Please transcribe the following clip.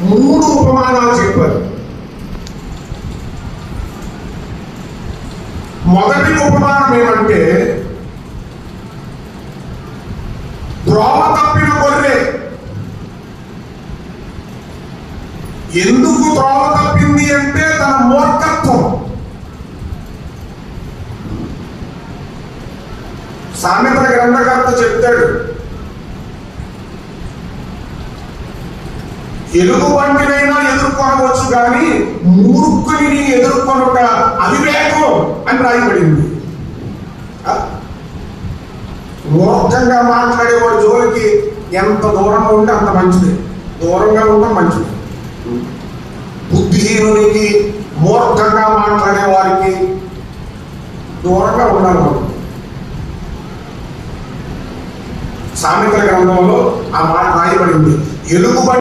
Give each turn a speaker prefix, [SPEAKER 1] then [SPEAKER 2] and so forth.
[SPEAKER 1] మూడు ఉపమానాలు చెప్పారు. మొదటి ఉపమానం ఏమంటే ద్రోవ తప్పిన గొర్రె. ఎందుకు ద్రోమ తప్పింది అంటే తన మూర్ఖత్వం. సామెత గ్రంథకర్త చెప్తాడు ఎలుగుబంటినైనా ఎదుర్కొనవచ్చు కానీ మూర్ఖుని ఎదుర్కొనుట అవివేకం అని రాయబడింది. మూర్ఖంగా మాట్లాడేవాడు జోలికి ఎంత దూరంగా ఉంటే అంత మంచిది. దూరంగా ఉండడం మంచిది. బుద్ధిహీనునికి మూర్ఖంగా మాట్లాడే వారికి దూరంగా ఉండాలి సామెతల గ్రంథంలో ఆ మాట రాయబడింది. ఎలుగు